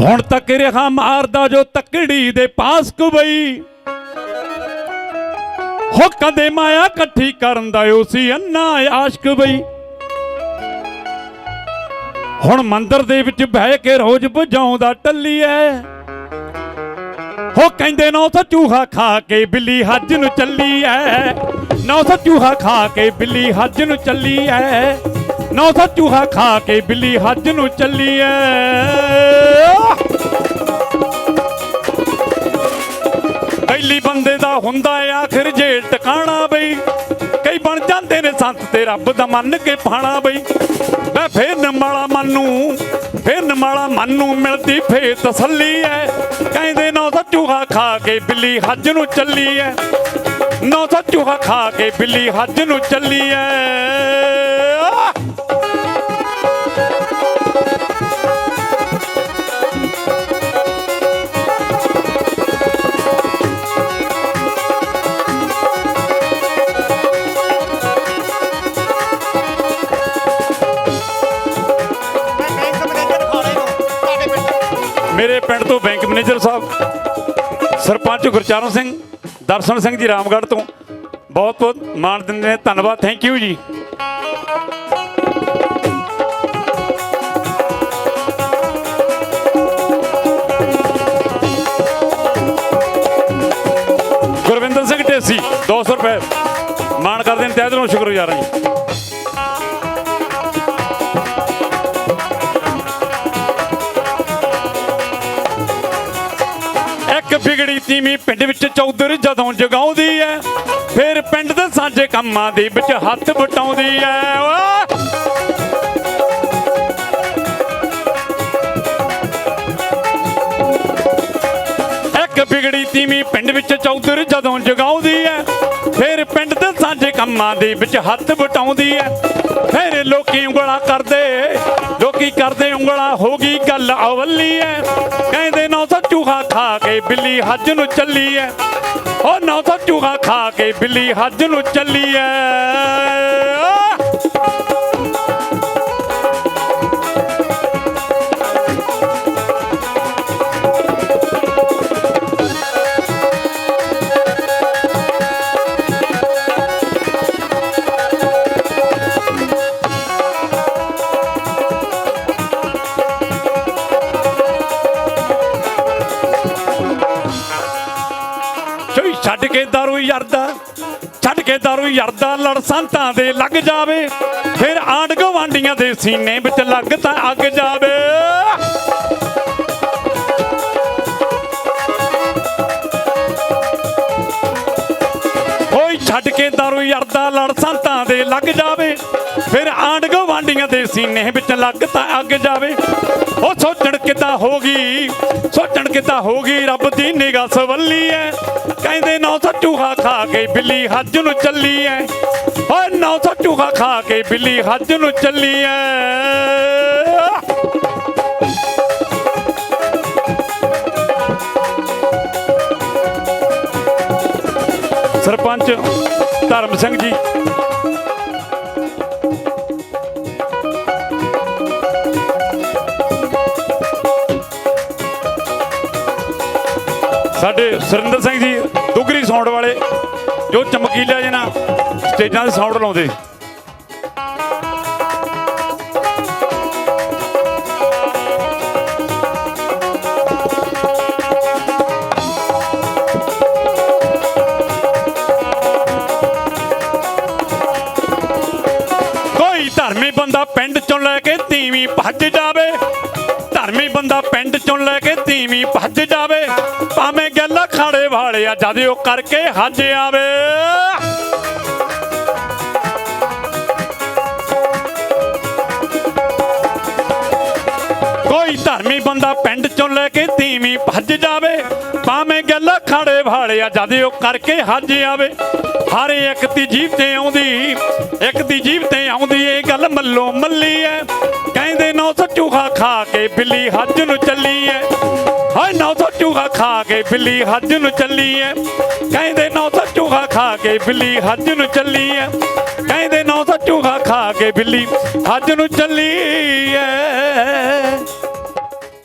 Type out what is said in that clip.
ਹੁਣ ਤੱਕ ਰਿਹਾ ਮਾਰਦਾ ਜੋ ਤੱਕੜੀ ਦੇ ਪਾਸ ਕੁਬਈ ਹੋ ਕਦੇ ਮਾਇਆ ਇਕੱਠੀ ਕਰਨ ਦਾ ਉਹ ਅੰਨਾ ਆਸ਼ਕ ਬਈ। ਹੁਣ ਮੰਦਰ ਦੇ ਵਿੱਚ ਬਹਿ ਕੇ ਰੋਜ਼ ਬੁਝਾਉਂਦਾ ਟੱਲੀ ਐ। ਹੋ ਕਹਿੰਦੇ ਨੌ ਸੌ ਚੂਹਾ ਖਾ ਕੇ ਬਿੱਲੀ ਹੱਜ ਨੂੰ ਚੱਲੀ ਐ। ਨੌ ਸੌ ਚੂਹਾ ਖਾ ਕੇ ਬਿੱਲੀ ਹੱਜ ਨੂੰ ਚੱਲੀ ਐ। ਨੌ ਸੌ ਚੂਹਾ ਖਾ ਕੇ ਬਿੱਲੀ ਹੱਜ ਨੂੰ ਚੱਲੀ ਐ। ਪਹਿਲੀ ਬੰਦੇ ਦਾ ਹੁੰਦਾ ਆਖਿਰ ਜੇਲ ਟਿਕਾਣਾ ਬਈ। ਕਈ ਬਣ ਜਾਂਦੇ ਨੇ ਸੰਤ ਤੇ ਰੱਬ ਦਾ ਮੰਨ ਕੇ ਪਾਣਾ ਬਈ। ਮੈਂ ਫੇਰ ਨਮਾਲਾ ਮਨ। ਫਿਰਨ ਵਾਲਾ ਨਮਾਲਾ ਮਨ ਨੂੰ ਮਿਲਦੀ ਫੇਰ ਤਸੱਲੀ ਐ। ਕਹਿੰਦੇ ਨੌ ਸੌ ਚੂਹਾ ਖਾ ਕੇ ਬਿੱਲੀ ਹੱਜ ਨੂੰ ਚੱਲੀ ਐ। ਨੌ ਸੌ ਚੂਹਾ ਖਾ ਕੇ ਬਿੱਲੀ ਹੱਜ ਨੂੰ ਚੱਲੀ ਐ। ਮੇਰੇ ਪਿੰਡ ਤੋਂ ਬੈਂਕ ਮੈਨੇਜਰ ਸਾਹਿਬ, ਸਰਪੰਚ ਗੁਰਚਰਨ ਸਿੰਘ, ਦਰਸ਼ਨ ਸਿੰਘ ਜੀ ਰਾਮਗੜ੍ਹ ਤੋਂ। ਬਹੁਤ ਬਹੁਤ ਮਾਣ ਦਿੰਦੇ ਨੇ, ਧੰਨਵਾਦ ਥੈਂਕ ਯੂ ਜੀ। ਗੁਰਵਿੰਦਰ ਸਿੰਘ ਢੇਸੀ 200 ਰੁਪਏ। ਮਾਣ ਕਰਦੇ ਨੇ, ਤਹਿ ਦਿਲੋਂ ਸ਼ੁਕਰਗੁਜ਼ਾਰ ਹਾਂ ਜੀ। ਤੀਵੀਂ ਪਿੰਡ ਵਿੱਚ ਚੌਧਰ ਜਦੋਂ ਜਗਾਉਂਦੀ ਐ, ਫਿਰ ਪਿੰਡ ਦੇ ਸਾਂਝੇ ਕੰਮਾਂ ਦੇ ਵਿੱਚ ਹੱਥ ਵਟਾਉਂਦੀ ਐ ਇੱਕ ਬਿਗੜੀ ਤੀਵੀਂ ਪਿੰਡ ਵਿੱਚ ਚੌਧਰ ਜਦੋਂ ਜਗਾਉਂਦੀ ਐ, ਫਿਰ ਪਿੰਡ ਦੇ ਸਾਂਝੇ ਕੰਮਾਂ ਦੇ ਵਿੱਚ ਹੱਥ ਵਟਾਉਂਦੀ ਐ, ਫਿਰ ਲੋਕੀ ਉਂਗਲਾ ਕਰਦੇ ਲੋਕੀ ਕਰਦੇ ਉਂਗਲਾ? ਹੋ ਗਈ ਗੱਲ ਅਵੱਲੀ ਐ। ਕਹਿੰਦੇ ਨੌ ਸੌ ਚੂਹਾ ਖਾ ਕੇ ਬਿੱਲੀ ਹੱਜ ਨੂੰ ਚੱਲੀ ਐ। ਉਹ ਨੌ ਸੌ ਚੂਹਾ ਖਾ ਕੇ ਬਿੱਲੀ ਹੱਜ ਨੂੰ ਚੱਲੀ ਐ। ਛੱਡ ਕੇ ਦਾਰੂ ਯਰਦਾ, ਛੱਡ ਕੇ ਦਾਰੂ ਯਰਦਾ, ਲੜ ਸੰਤਾਂ ਦੇ ਲੱਗ ਜਾਵੇ। ਫਿਰ ਆਂਡ ਗਵਾਂਡੀਆਂ ਦੇ ਸੀਨੇ ਵਿੱਚ ਲੱਗ ਤਾਂ ਅੱਗ ਜਾਵੇ। ਓਏ ਛੱਡ ਕੇ ਦਾਰੂ ਯਰਦਾ, ਲੜ ਸੰਤਾਂ ਦੇ ਲੱਗ ਜਾਵੇ। ਫਿਰ ਆਂਡ ਗਵਾਂਡੀਆਂ ਦੇ ਸੀਨੇ ਵਿੱਚ ਲੱਗ ਤਾਂ ਅੱਗ ਜਾਵੇ। ਉਹ ਸੋਚਣ ਕਿੱਦਾਂ ਹੋ ਗਈ? ਸੋਚਣ ਕਿੱਦਾਂ ਹੋ ਗਈ ਰੱਬ ਦੀ ਨਿਗਾਹ ਸਵੱਲੀ ਐ। ਕਹਿੰਦੇ ਨੌ ਸੌ ਖਾ ਕੇ ਬਿੱਲੀ ਹੱਜ ਨੂੰ ਚੱਲੀ ਐ। ਓਏ ਨੌ ਸੌ ਚੂਹਾ ਖਾ ਕੇ ਬਿੱਲੀ ਹੱਜ ਨੂੰ ਚੱਲੀ ਐ। ਸਰਪੰਚ ਧਰਮ ਸਿੰਘ ਜੀ ਸਾਡੇ ਸੁਰਿੰਦਰ ਸਿੰਘ ਜੀ ਦੁਗਰੀ ਸਾਊਂਡ ਵਾਲੇ, ਜੋ ਚਮਕੀਲਾ ਜੇ ਸਟੇਜਾਂ ਦੇ ਸਾਊਂਡ ਲਾਉਂਦੇ। ਕੋਈ ਧਰਮੀ ਬੰਦਾ ਪਿੰਡ ਚੋਂ ਲੈ ਕੇ ਤੀਵੀਂ ਭੱਜ ਜਾਵੇ ਬੰਦਾ ਪਿੰਡ ਚੋਂ ਲੈ ਕੇ ਤੀਵੀਂ ਭੱਜ ਜਾਵੇ, ਭਾਵੇਂ ਗੱਲ ਖਾੜੇ ਵਾਲਿਆ ਜਦ ਉਹ ਕਰਕੇ ਹੱਜ ਆਵੇ। ਕੋਈ ਧਰਮੀ ਬੰਦਾ ਪਿੰਡ ਚੋਂ ਲੈ ਕੇ ਤੀਵੀਂ ਭੱਜ ਜਾਵੇ, ਭਾਵੇਂ ਗੱਲ ਖਾੜੇ ਵਾਲਿਆ ਜਦ ਉਹ ਕਰਕੇ ਹਾਜੇ ਆਵੇ। ਹਰ ਇੱਕ ਦੀ ਜੀਭ ਤੇ ਆਉਂਦੀ, ਇੱਕ ਦੀ ਜੀਭ ਤੇ ਆਉਂਦੀ, ਇਹ ਗੱਲ ਮੱਲੋ ਮੱਲੀ ਐ। ਕਹਿੰਦੇ ਨੌ ਸੌ ਚੂਹਾ ਖਾ ਕੇ ਬਿੱਲੀ ਹੱਜ ਨੂੰ ਚੱਲੀ ਐ। ਹਾਏ, ਨੌ ਸੌ ਚੂਹਾ ਖਾ ਕੇ ਬਿੱਲੀ ਹੱਜ ਨੂੰ ਚੱਲੀ ਐ। ਕਹਿੰਦੇ ਨੌ ਸੌ ਚੂਹਾ ਖਾ ਕੇ ਬਿੱਲੀ ਹੱਜ ਨੂੰ ਚੱਲੀ ਐ। ਕਹਿੰਦੇ ਨੌ ਸੌ ਚੂਹਾ ਖਾ ਕੇ ਬਿੱਲੀ ਹੱਜ ਨੂੰ ਚੱਲੀ